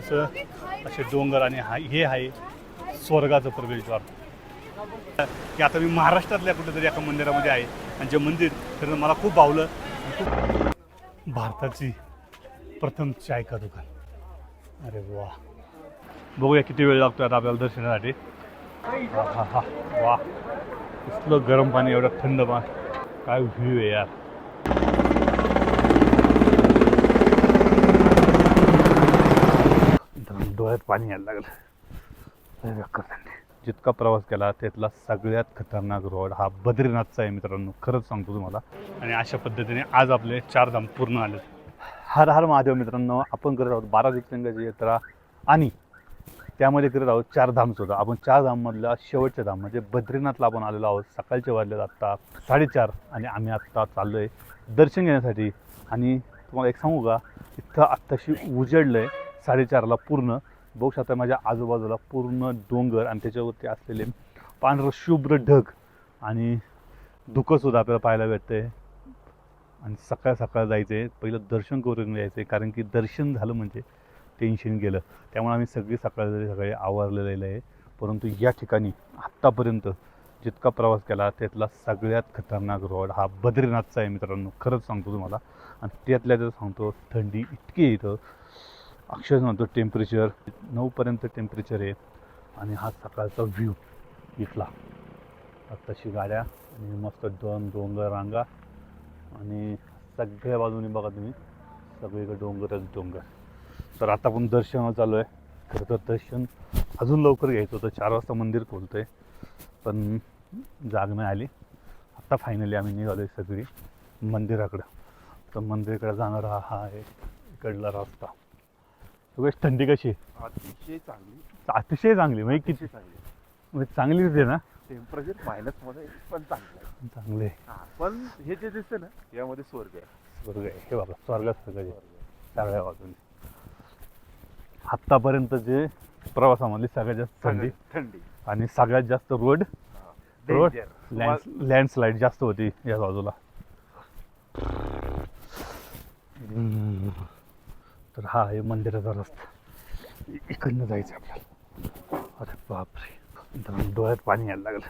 उंच असे डोंगर आणि हा हे आहे स्वर्गाचं प्रवेशद्वार की आता मी महाराष्ट्रातल्या कुठेतरी एका मंदिरामध्ये आहे. आणि जे मंदिर तर मला खूप भावलं. खूप भारताची प्रथम चाय का दुकान. अरे वा. बघूया किती वेळ लागतो आता आपल्याला दर्शनासाठी. हा हा हा. वा. कसलं गरम पाणी एवढं थंड पाणी काय व्ह्यू आहे यार. डोळ्यात पाणी यायला लागलं. थंडी. जितका प्रवास केला त्यातला सगळ्यात खतरनाक रोड हा बद्रीनाथचा आहे मित्रांनो. खरंच सांगतो तुम्हाला. आणि अशा पद्धतीने आज आपले चार धाम पूर्ण आले हर हर महादेव मित्रांनो आपण करत आहोत बारा ज्योतिर्लिंगाची यात्रा आणि त्यामध्ये करत आहोत चार धाम सुद्धा. आपण चार धाममधल्या शेवटच्या धाम म्हणजे बद्रीनाथला आपण आलेलो आहोत. सकाळचे वाजले आत्ता साडेचार आणि आम्ही आत्ता चाललो आहे दर्शन घेण्यासाठी. आणि तुम्हाला एक सांगू का? इथं आत्ताशी उजडलं आहे साडेचारला पूर्ण. बघू शकता माझ्या आजूबाजूला पूर्ण डोंगर आणि त्याच्यावरती असलेले पांढरं शुभ्र ढग आणि धुकंसुद्धा आपल्याला पाहायला भेटतंय. आणि सकाळ सकाळ जायचं आहे पहिलं दर्शन करून यायचं आहे कारण की दर्शन झालं म्हणजे टेन्शन गेलं. त्यामुळे आम्ही सगळी सकाळ सकाळी आवरलेलं आहे. परंतु या ठिकाणी आत्तापर्यंत जितका प्रवास केला त्यातला सगळ्यात खतरनाक रोड हा बद्रीनाथचा आहे मित्रांनो. खरंच सांगतो तुम्हाला. आणि त्यातल्या त्यात सांगतो थंडी इतकी येतं इथं. अक्षरशः म्हणतो टेम्परेचर नऊपर्यंत टेम्परेचर आहे. आणि हा सकाळचा व्ह्यू इथला. आत्ताशी गाड्या आणि मस्त दोन डोंगर रांगा. आणि सगळ्या बाजूने बघा तुम्ही. सगळीकडे डोंगरच डोंगर. तर आता आपण दर्शनाला चालू आहे. खरं तर दर्शन अजून लवकर घ्यायचं होतं. चार वाजता मंदिर खोलतं आहे पण जाग नाही आली. आत्ता फायनली आम्ही निघालो आहे सगळी मंदिराकडं. तर मंदिराकडे जाणारा हा आहे इकडला रस्ता. सगळी थंडी कशी आहे? अतिशय चांगली. अतिशय चांगली म्हणजे किती? अतिशय चांगली. म्हणजे चांगलीच आहे ना? टेम्परेचर मायनसमध्ये पण चांगलं आहे. चांगले हा, पण हे जे दिसतं ना यामध्ये स्वर्ग आहे. स्वर्ग आहे. हे बघा स्वर्गात सगळे. सगळ्या बाजूने. आत्तापर्यंत जे प्रवासामधली सगळ्यात जास्त थंडी थंडी. आणि सगळ्यात जास्त road road Danger. Land landslide जास्त होती या बाजूला. हम्म. तर हा आहे मंदिराचा रस्ता. इकडनं जायचं आपल्याला. अरे बापरे. डोळ्यात पाणी यायला लागलं.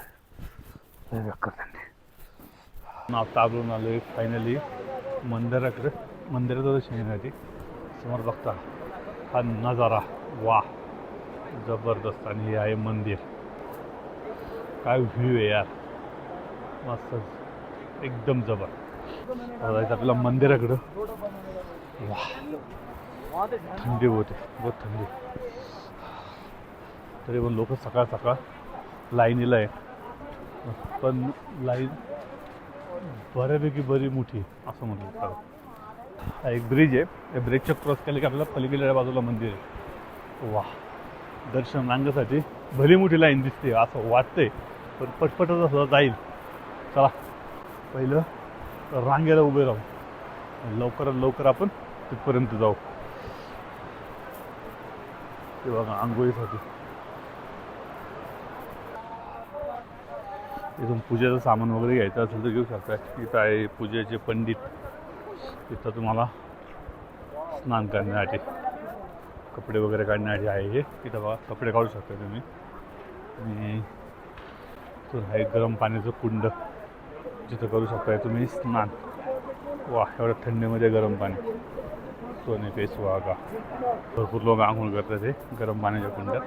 लय बेकार थंडी आलो फायनली मंदिराकडे. मंदिराचं दर्शन घेण्यासाठी समोर बघता हा नजारा. वा जबरदस्त. आणि हे आहे मंदिर. काय व्ह्यू आहे यार. मस्त. एकदम जबर. आपल्या जायचं मंदिराकडं. वा थंडी होते बहुत थंडी. तरी पण लोक सकाळ सकाळ लाईनीला आहे. पण लाईन बऱ्यापैकी बरी मोठी असं म्हटलं हा एक ब्रिज आहे. या ब्रिजच्या क्रॉस केलं की आपल्याला पलीकडल्या बाजूला मंदिर आहे. वा दर्शन रांगेसाठी भली मोठी लाईन दिसते असं वाटतंय. पण पटपटच असं जाईल. चला पहिलं रांगेला उभे राहू. लवकरात लवकर आपण तिथपर्यंत जाऊ. ते बघा आंघोळीसाठी इथून पूजेचं सामान वगैरे घ्यायचं असेल तर घेऊ शकता इथं आहे पूजेचे पंडित इथं तुम्हाला स्नान करण्यासाठी कपडे वगैरे काढण्यासाठी आहे हे इथं बघा कपडे काढू शकता तुम्ही आणि इथून आहे गरम पाण्याचं कुंड जिथं करू शकताय तुम्ही स्नान वा एवढ्या थंडीमध्ये गरम पाणी सोने पे सुहागा भरपूर लोक आंघोळ करतात हे गरम पाण्याच्या कुंडात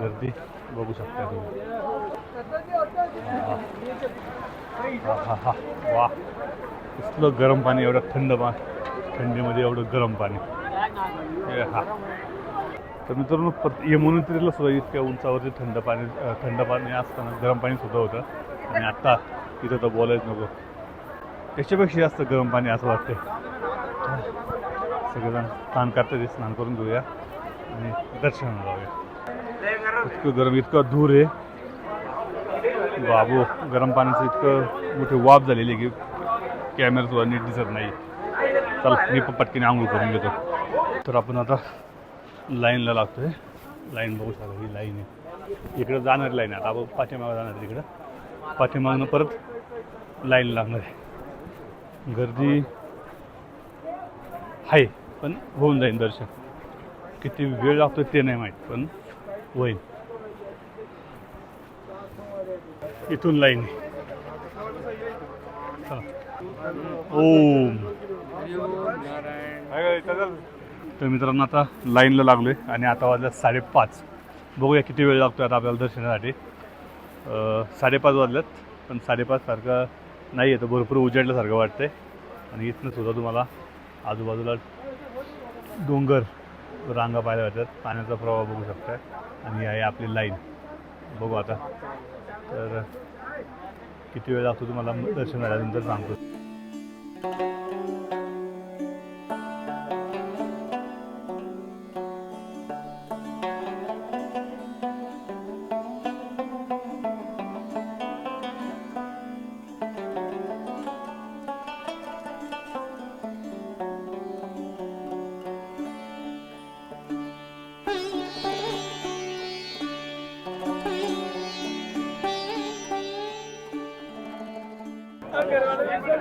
गर्दी बघू शकता तुम्ही हा। हा वा कसलं गरम पाणी एवढं थंड पा थंडीमध्ये एवढं गरम पाणी हा। तर मित्रांनो प- यमुनेत्रीला सुद्धा इतक्या उंचावरती थंड पाणी थंड पाणी असताना गरम पाणी सुद्धा होतं. आणि आत्ता इथं तर बोलायच नको. त्याच्यापेक्षा जास्त गरम पाणी असं वाटतंय. सगळेजण स्नान करतात स्नान करून घेऊया आणि दर्शन जाऊया. इतकं गरम इतकं धूर आहे. बाबू गरम पाण्याचं इतकं मोठी वाफ झालेली आहे की कॅमेरा नीट दिसत नाही. चल मी पण पटकीने आंघोळ करून घेतो. तर आपण आता लाईनला लागतोय. लाईन बघू शकता ही लाईन आहे. इकडं जाणारी लाईन आहे. आता आपण पाठीमागं जाणार तिकडं. पाठीमागनं परत लाईन लागणार आहे. गर्दी आहे पण होऊन जाईल दर्शन. किती वेळ लागतो ते नाही माहीत पण होईल इथून लाईन ओम. तर मित्रांनो आता लाईनला लागलोय आणि आता वाजल्या साडेपाच. बघूया किती वेळ लागतो आता आपल्याला दर्शनासाठी. साडेपाच वाजल्यात पण साडेपाच सारखं नाही येतं. भरपूर उजाडल्यासारखं वाटतंय. आणि इथनं सुद्धा तुम्हाला आजूबाजूला डोंगर रांगा पाहायला भेटतात. पाण्याचा प्रवाह बघू शकताय. आणि आहे आपली लाईन. बघू आता. तर किती वेळ लागतो तुम्हाला दर्शन झाल्यानंतर सांगतो.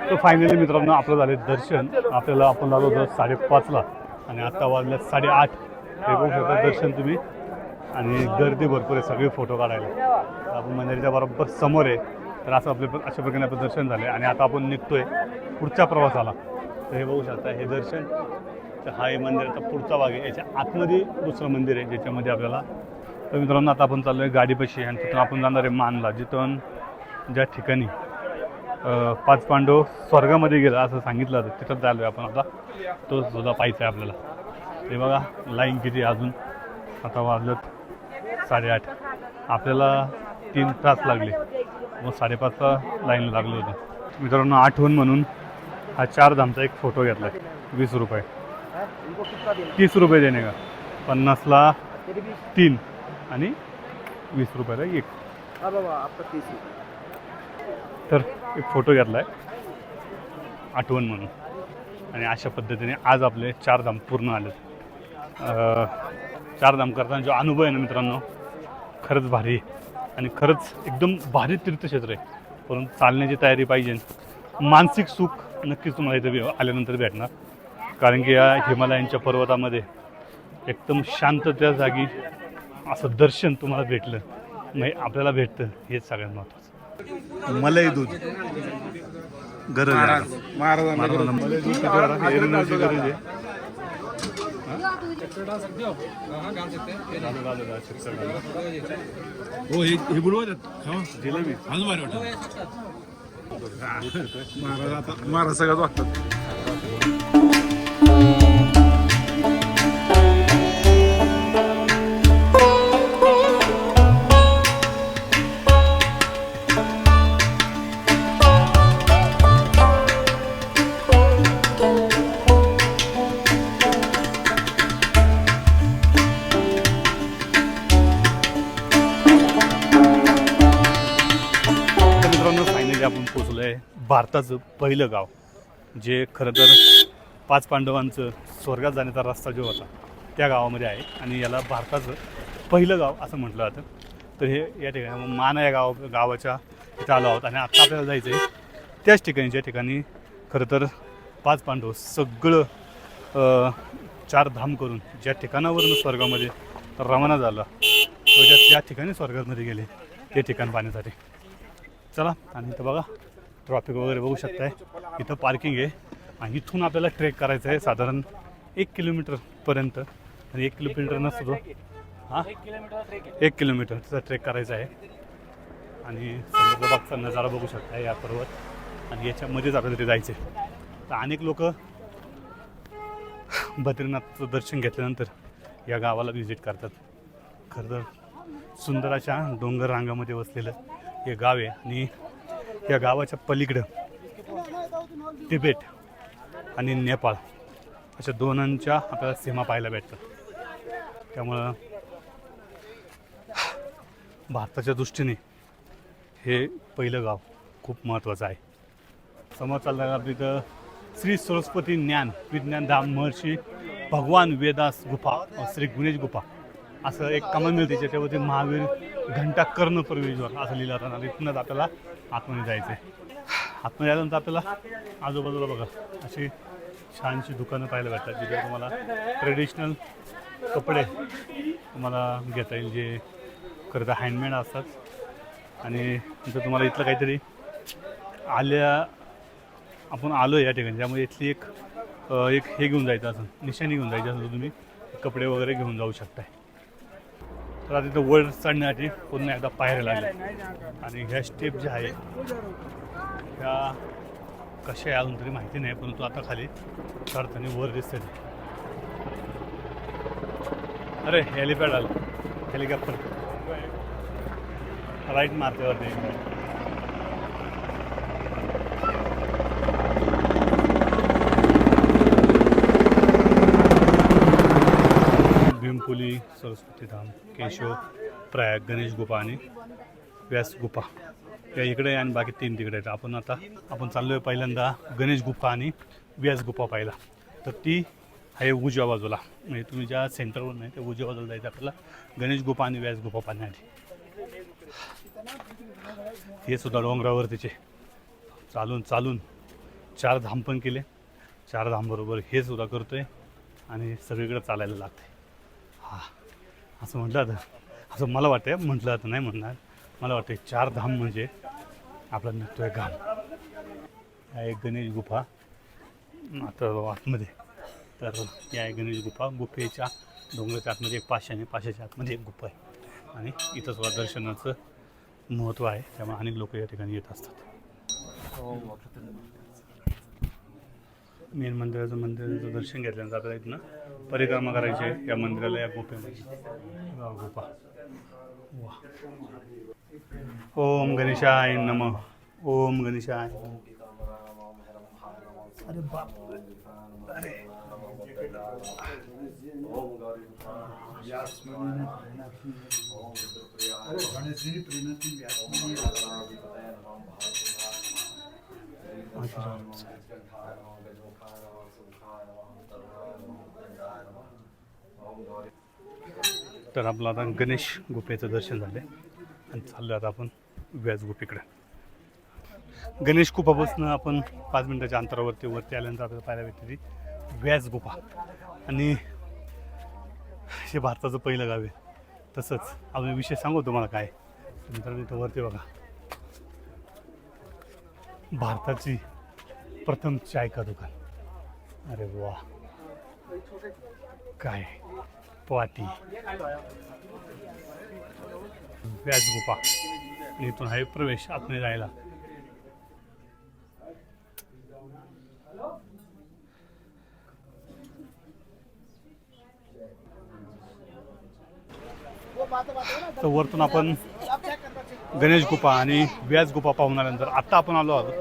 तर फायनली मित्रांनो आपलं झाले दर्शन. आपल्याला आपण लागलो होतो साडेपाचला. आणि आत्ता वाजल्या साडेआठ. हे बघू शकता दर्शन तुम्ही. आणि गर्दी भरपूर आहे सगळे फोटो काढायला. आपण मंदिराच्या बरोबर समोर आहे. तर असं आपले अशा प्रकारे आपलं दर्शन झालं आणि आता आपण निघतोय पुढच्या प्रवासाला. तर हे बघू शकता हे दर्शन. तर हा हे मंदिराचा पुढचा भाग आहे. याच्या आतमध्ये दुसरं मंदिर आहे ज्याच्यामध्ये आपल्याला तर मित्रांनो आता आपण चाललो आहे गाडीपाशी. आणि तिथून आपण जाणार आहे मानला जिथून ज्या ठिकाणी पाच पांडव स्वर्गामध्ये गेला असं सांगितलं होतं. तिथं चालू आहे आपण आता. तो सुद्धा पाहायचा आहे आपल्याला. ते बघा लाईन किती अजून. आता वाजलं साडेआठ. आपल्याला तीन तास लागले. मग साडेपाचला लाईन लागलो होतो. मित्रांनो आठवण म्हणून हा चार धामचा एक फोटो घेतला आहे वीस रुपये. तीस रुपये देणे का? पन्नासला तीन आणि वीस रुपयाला एक. तर एक फोटो घेतला आहे आठवण म्हणून. आणि अशा पद्धतीने आज आपले चार धाम पूर्ण आले चार धाम करताना जो अनुभव आहे ना मित्रांनो खरंच भारी आणि खरंच एकदम भारी तीर्थक्षेत्र आहे. परंतु चालण्याची तयारी पाहिजे. मानसिक सुख नक्कीच तुम्हाला इथे आल्यानंतर भेटणार. कारण की या हिमालयांच्या पर्वतामध्ये एकदम शांत त्या जागी असं दर्शन तुम्हाला भेटलं. म्हणजे आपल्याला भेटतं हेच सगळ्यात महत्त्व मलाई दूध. गरज आहे. महाराजांना मलाई दूध? हे एरंडाची गरज आहे. हो हे हे बुडवतात जिलेबी. महाराज आता महाराज सगळ्यात वागतात. येऊन पोचलो आहे भारताचं पहिलं गाव जे खरं तर पाच पांडवांचं स्वर्गात जाण्याचा रस्ता जो होता त्या गावामध्ये आहे. आणि याला भारताचं पहिलं गाव असं म्हटलं जातं. तर हे या ठिकाणी मान या गाव गावाच्या इथं आलो आहोत. आणि आत्ता आपल्याला जायचं आहे त्याच ठिकाणी ज्या ठिकाणी खरं तर पाच पांडव सगळं चार धाम करून ज्या ठिकाणावरून स्वर्गामध्ये रवाना झाला तो ज्या त्या ठिकाणी स्वर्गामध्ये गेले ते ठिकाण पाहण्यासाठी. चला. आणि इथं बघा ट्रॉफिक वगैरे बघू शकताय. इथं पार्किंग आहे. आणि इथून आपल्याला ट्रेक करायचं आहे साधारण एक किलोमीटरपर्यंत आणि एक किलोमीटर नसतो तो. हां? एक किलोमीटरचा ट्रेक करायचा आहे. आणि समुद्रबागचा नजारा बघू शकता या पर्वत. आणि याच्यामध्येच आपल्याला ते जायचं आहे तर अनेक लोक बद्रीनाथचं दर्शन घेतल्यानंतर या गावाला व्हिजिट करतात. खरं तर सुंदर अशा डोंगर रांगामध्ये वसलेलं हे गाव आहे आणि या गावाच्या पलीकडं तिबेट आणि नेपाळ अशा दोनांच्या आपल्याला सीमा पाहायला भेटतात. त्यामुळं भारताच्या दृष्टीने हे पहिलं गाव खूप महत्त्वाचं आहे. समोर चालणाऱ्या आपली इथं श्री सरस्वती ज्ञान विज्ञान धाम महर्षी भगवान वेदास गुफा श्री गुणेश गुफा. असं एक कमान मिळते ज्याच्यावरती महावीर घंटा कर्ण प्रवेशवर असं लिहिलं जातं. आणि इथूनच आपल्याला आतमध्ये जायचं आहे आतमध्ये आल्यानंतर आपल्याला आजूबाजूला बघा अशी छानशी दुकानं पाहायला भेटतात जिथे तुम्हाला ट्रेडिशनल कपडे तुम्हाला घेता येईल जे खरं तर हँडमेड असतात. आणि जर तुम्हाला इथलं काहीतरी आल्या आपण आलो या ठिकाणी. त्यामुळे इथली एक एक हे घेऊन जायचं असं निशाणी घेऊन जायचं असं तर तुम्ही कपडे वगैरे घेऊन जाऊ शकताय. तर आता तिथं वर चढण्यासाठी पुन्हा एकदा पायऱ्या लागल्या. आणि ह्या स्टेप ज्या आहे ह्या कशा आहे अजून तरी माहिती नाही परंतु आता खाली चढताना वर दिसते अरे हेलिपॅड आलं. हेलिकॉप्टर. राईट मारते वरती. सरस्वती धाम केशव प्रयाग गणेश गुफा आणि व्यास गुफा। या इकडे आणि बाकी तीन तिकडे आहेत. आपण आता आपण चाललो आहे पहिल्यांदा गणेश गुफा आणि व्यास गुफा पाहिला तर ती आहे उजव्या बाजूला. म्हणजे तुम्ही ज्या सेंटरवर नाही त्या उजव्या बाजूला जायचं आपल्याला. गणेश गुफा आणि व्यास गुफा पाहण्यासाठी हे सुद्धा डोंगरावरतीचे. चालून चालून चार धाम पण केले. चार धामबरोबर हे सुद्धा करतोय आणि सगळीकडे चालायला लागते हा. असं म्हटलं आता असं मला वाटतं म्हटलं आता नाही म्हणणार. मला वाटतं चार धाम म्हणजे आपला निघतोय घाम. हा एक गणेश गुफा. आता आतमध्ये. तर या आहे गणेश गुफा गुफेच्या डोंगराच्या आतमध्ये एक पाचशे आणि पाचशेच्या आतमध्ये एक गुफा आहे. आणि इथं सुद्धा दर्शनाचं महत्त्व आहे. त्यामुळे अनेक लोक या ठिकाणी येत असतात. मेन मंदिराचं मंदिराचं दर्शन घेतल्यानंतर आपल्याला इथनं परिक्रमा करायची आहे या मंदिराला या वा गुफा. वा. ओम गणेशाय नम. ओम गणेशाय. अरे बाप अरे. तर आपलं आता गणेश गुफेचं दर्शन झालं आणि चाललो आता आपण व्याज गुफेकडे. गणेश गुफापासून आपण पाच मिनिटाच्या अंतरावरती वरती आल्यानंतर आपल्याला पाहायला भेटते ती व्याज गुफा. आणि हे भारताचं पहिलं गाव आहे. तसंच आपण विषय सांगू तुम्हाला काय. मित्रांनो इथं वरती बघा. भारताची प्रथम चाय का दुकान. अरे वा. काय? पाटी व्याज गुफा. इथून आहे प्रवेश आतमध्ये जायला. तर वरतून आपण गणेश गुफा आणि व्याज गुफा पाहून आल्यानंतर आत्ता आपण आलो आहोत.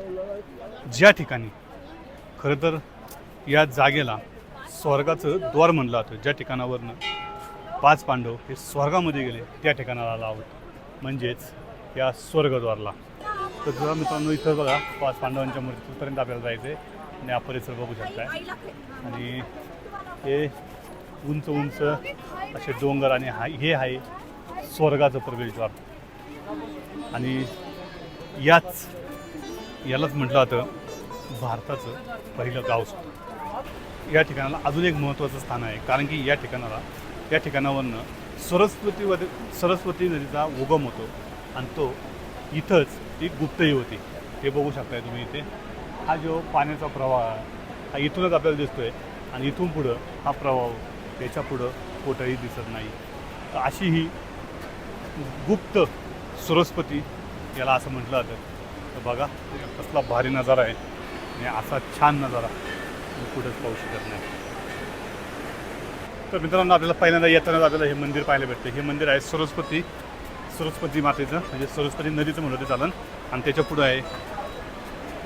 ज्या ठिकाणी खरं तर या जागेला स्वर्गाचं द्वार म्हणलं जातं ज्या ठिकाणावरनं पाच पांडव हे स्वर्गामध्ये गेले त्या ठिकाणाला आलो आहोत. म्हणजेच या स्वर्गद्वारला. तर जरा मित्रांनो इथं बघा पाच पांडवांच्या मूर्तीपर्यंत आपल्याला जायचं आहे आणि हा परिसर बघू शकताय. आणि हे उंच उंच असे डोंगर आणि हा हे आहे स्वर्गाचं प्रवेशद्वार. आणि याच यालाच म्हटलं जातं भारताचं पहिलं गाव सुद्धा. या ठिकाणाला अजून एक महत्त्वाचं स्थान आहे. कारण की या ठिकाणाला या ठिकाणावरनं सरस्वती सरस्वती नदीचा उगम होतो आणि तो इथंच ती गुप्तही होती. हे बघू शकताय तुम्ही इथे. हा जो पाण्याचा प्रवाह आहे, हा इथूनच आपल्याला दिसतोय आणि इथून पुढं हा प्रवाह त्याच्या पुढं कुठंही दिसत नाही. तर अशी ही गुप्त सरस्वती याला असं म्हटलं जातं. तर बघा कसला भारी नजारा आहे आणि असा छान नजारा. कुठंच पाहू शकत नाही. तर मित्रांनो आपल्याला पहिल्यांदा येताना आपल्याला हे मंदिर पाहायला भेटतं. हे मंदिर आहे सरस्वती सरस्वती मातेचं म्हणजे सरस्वती नदीचं म्हणलं ते चालन आणि त्याच्या पुढं आहे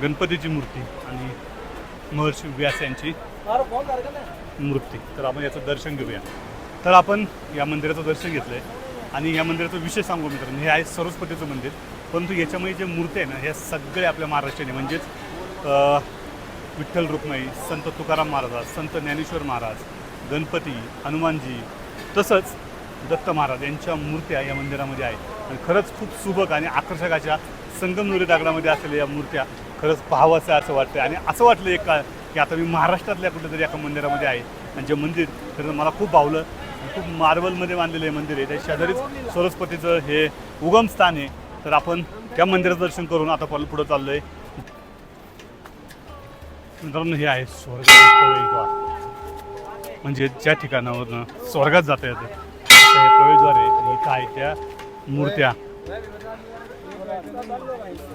गणपतीची मूर्ती आणि महर्षी व्यास यांची मूर्ती. तर आपण याचं दर्शन घेऊया. तर आपण या मंदिराचं दर्शन घेतलं आहे आणि या मंदिराचं विषय सांगू मित्रांनो हे आहे सरस्वतीचं मंदिर. परंतु याच्यामध्ये जे मूर्ती आहे ना ह्या सगळ्या आपल्या महाराष्ट्राने म्हणजेच विठ्ठल रुक्माई संत तुकाराम महाराज संत ज्ञानेश्वर महाराज गणपती हनुमानजी तसंच दत्त महाराज यांच्या मूर्त्या या मंदिरामध्ये आहेत. आणि खरंच खूप सुबक आणि आकर्षकाच्या संगमनुरी दागडामध्ये असलेल्या या मूर्त्या खरंच पाहावंसं असं वाटतं आणि असं वाटलं एक का की आता मी महाराष्ट्रातल्या कुठेतरी एका मंदिरामध्ये आहे. आणि जे मंदिर खरं मला खूप भावलं. खूप मार्बलमध्ये बांधलेलं हे मंदिर आहे. त्या शेजारीच सरस्वतीचं हे उगम स्थान आहे. तर आपण त्या मंदिराचं दर्शन करून आता परत पुढं आहे मित्रांनो हे आहे स्वर्गाचं प्रवेशद्वार. म्हणजे ज्या ठिकाणावरनं स्वर्गात जाता येतं हे प्रवेशद्वार आहे. आणि इथं आहे त्या मूर्त्या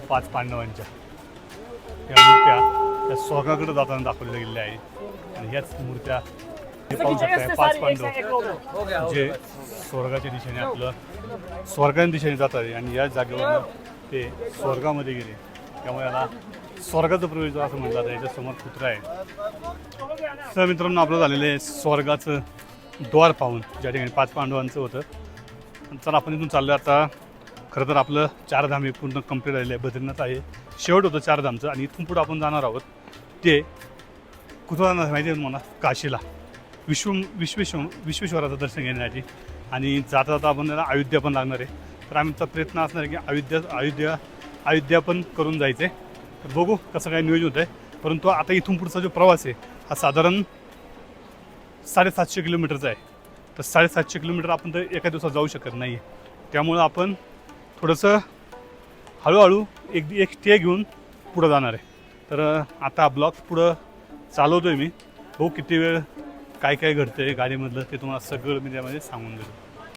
पाच पांडवांच्या. या मूर्त्या त्या स्वर्गाकडे जाताना दाखवलेल्या गेलेल्या आहेत. आणि ह्याच मूर्त्या हे पाहू शकताय पाच पांडव. जे स्वर्गाच्या दिशेने आपलं स्वर्गाच्या दिशेने जातात आणि या जागेवर ते स्वर्गामध्ये गेले. त्यामुळे याला स्वर्गाचं प्रवेश असं म्हणतात जातं याच्यासमोर कुत्रा आहे सर मित्रांनो आपलं झालेलं आहे स्वर्गाचं द्वार पाहून. ज्या ठिकाणी पाच पांडवांचं होतं. चला आपण इथून चाललो आता. खरं तर आपलं चारधाम हे पूर्ण कंप्लीट झालेलं आहे. बद्रीनाथ आहे. शेवट होतं चारधामचं आणि इथून पुढं आपण जाणार आहोत ते कुठं जाणार माहिती आहे मला काशीला. विश्व विश्वेश्वर विश्वेश्वराचं दर्शन घेण्यासाठी. आणि जाता जाता आपण त्याला अयोध्या पण लागणार आहे. तर आमचा प्रयत्न असणार आहे की अयोध्या अयोध्या अयोध्या पण करून जायचं आहे तर बघू कसं काय नियोजन होतं आहे परंतु आता इथून पुढचा जो प्रवास आहे हा साधारण साडेसातशे किलोमीटरचा आहे. तर साडेसातशे किलोमीटर आपण तर एका दिवसात जाऊ शकत नाही त्यामुळं आपण थोडंसं हळूहळू एक एक स्टे घेऊन पुढं जाणार आहे. तर आता हा ब्लॉग पुढं चालवतो आहे मी. बघू किती वेळ काय काय घडतं आहे गाडीमधलं ते तुम्हाला सगळं मी त्यामध्ये सांगून देतो.